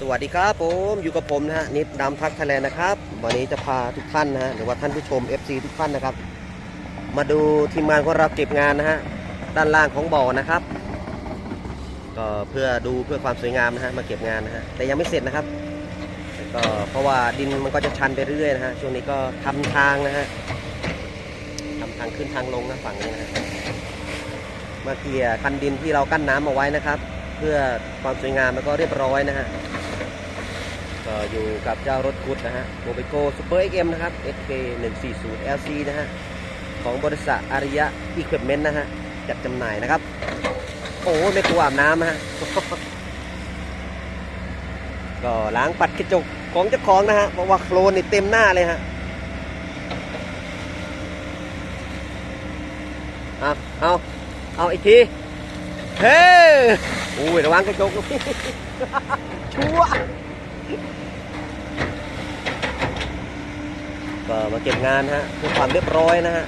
สวัสดีครับผมอยู่กับผมนะฮะนิดดำทักทยแลนะครับ วันนี้จะพาทุกท่านนะฮะหรือว่าท่านผู้ชม FC ทุกท่านนะครับ มาดูทีมงานของเราเก็บงานนะฮะด้านล่างของบ่อนะครับ ก็เพื่อดูเพื่อความสวยงามนะฮะมาเก็บงานนะฮะแต่ยังไม่เสร็จนะครับก็เพราะว่าดินมันก็จะชันไปเรื่อยนะฮะช่วงนี้ก็ทำทางนะฮะทำทางขึ้นทางลงนะฝั่งนี้นะฮะมาเกลี่ยคันดินที่เรากั้นน้ำเอาไว้นะครับ เพื่อความสวยงามแล้วก็เรียบร้อยนะฮะ ก็อยู่กับเจ้ารถคุดนะฮะโมเบโกซูเปอร์เอ็มนะครับ SK 140 LC นะฮะ ของบริษัทอาริยะอีควิปเมนต์นะฮะ จัดจำหน่ายนะครับ โอ้ไม่กลัวอาบน้ำนะฮะ ก็ล้างปัดกระจกของเจ้าของนะฮะ เพราะว่าโคลนนี่เต็มหน้าเลยฮะเอาเอาเอาอีกทีเฮ้ยโอ้ยระวังกระจกชัว ก็มาเก็บงานฮะเพื่อความเรียบร้อยนะฮะ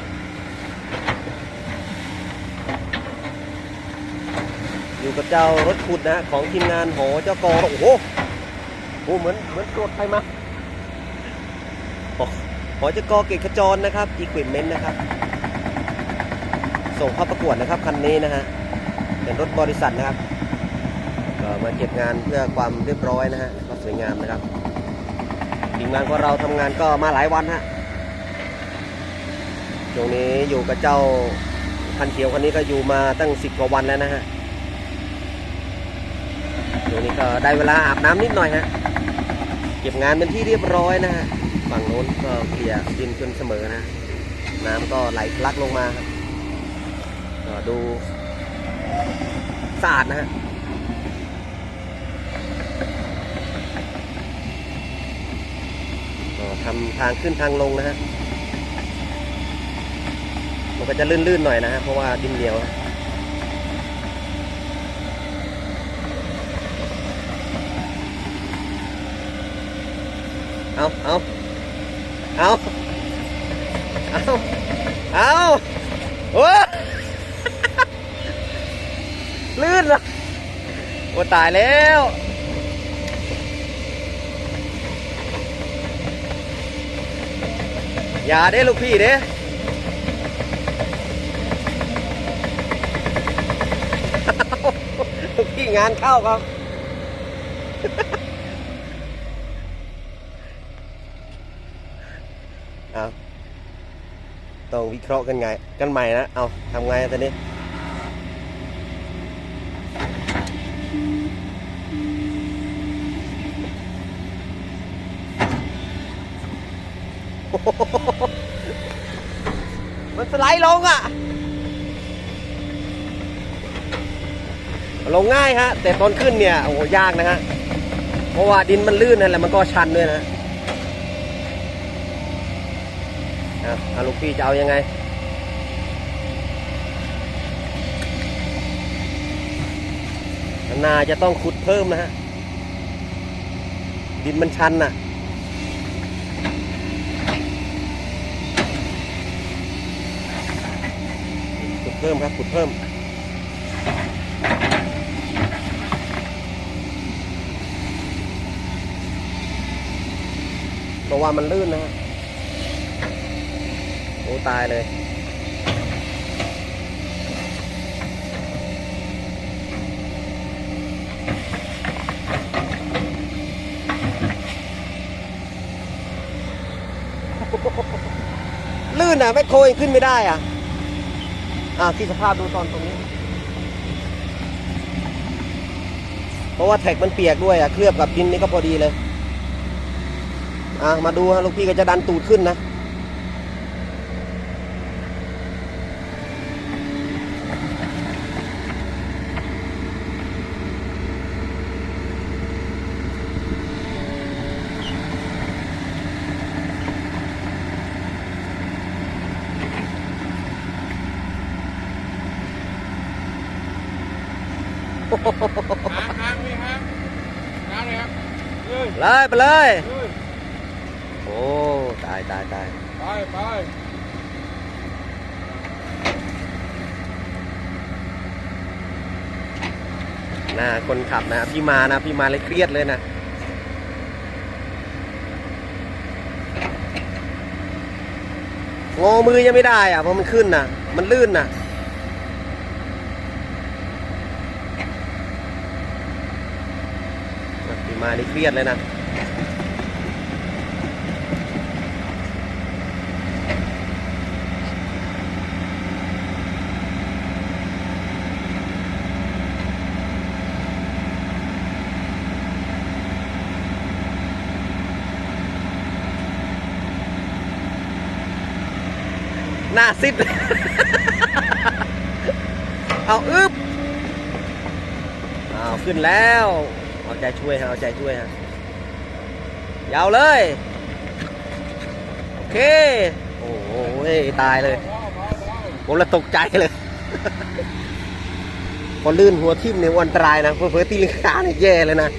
อยู่กับเจ้ารถขุดนะฮะของทีมงานหอเจ้ากอโอ้โหโอ้เหมือนเหมือนโกรธใครมาหอหอเจ้ากอเกตขจรนะครับอีควิปเมนต์นะครับ ส่งเข้าประกวดนะครับคันนี้นะฮะเป็นรถบริษัทนะครับ มาเก็บงานเพื่อความเรียบร้อยนะฮะก็สวยงามนะครับทีมงานของเราทำงานก็มาหลายวันฮะช่วงนี้อยู่กับเจ้าพันเขียวคนนี้ก็อยู่มาตั้งสิบกว่าวันแล้วนะฮะช่วงนี้ก็ได้เวลาอาบน้ำนิดหน่อยฮะเก็บงานเป็นที่เรียบร้อยนะฮะฝั่งโน้นก็เกลี่ยดินจนเสมอนะ น้ำก็ไหลทะลักลงมาก็ดูสะอาดนะฮะ ทำทางขึ้นทางลงนะฮะ มันก็จะลื่นๆหน่อยนะฮะ เพราะว่าดินเหนียวเอาเอาเอาเอาเอาโอ้ลื่นเหรอโอ้ตายแล้ว อย่าเด้ลูกพี่เด้ลูกพี่งานเข้าครับ เอาต้องวิเคราะห์กันไง กันใหม่นะ เอาทำไงตอนนี้ มันสไลด์ลงอะ ลงง่ายฮะ แต่ตอนขึ้นเนี่ยโอ้โหยากนะฮะ เพราะว่าดินมันลื่นนั่นแหละมันก็ชันด้วยนะอะอะลูกพี่จะเอายังไงนาจะต้องขุดเพิ่มนะฮะ ดินมันชันน่ะ เพิ่มครับขุดเพิ่ม เพราะว่ามันลื่นนะฮะโอ้ตายเลยลื่นอะแม่โคยงขึ้นไม่ได้อะ อะที่สภาพดูตอนตรงนี้ เพราะว่าแท็กมันเปียกด้วยอะเคลือบกับดินนี่ก็พอดีเลย อะมาดูฮะลูกพี่ก็จะดันตูดขึ้นนะ น้ำนี่ครับเลยครับเลยไปเลย โอ้ ตายตายตายไปไปนะคนขับนะพี่มานะพี่มาเลยเครียดเลยนะงอมือยังไม่ได้อะเพราะมันขึ้นนะมันลื่นน่ะ มานี่เครียดเลยนะหน้าซิด เอา อึ๊บ เอา ขึ้นแล้ว เอาใจช่วยฮะเอาใจช่วยฮะยาวเลย โอเค โอ้โหตายเลยผมละตกใจเลย พอลื่นหัวทิ่มเนี่ยอันตรายนะเพื่อตีลิงกาเนี่ยแย่เลยนะ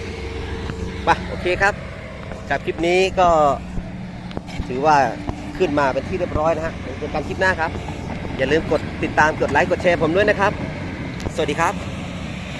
ไปโอเคครับจากคลิปนี้ก็ถือว่าขึ้นมาเป็นที่เรียบร้อยนะฮะเจอกันคลิปหน้าครับ อย่าลืมกดติดตามกดไลค์กดแชร์ผมด้วยนะครับ สวัสดีครับ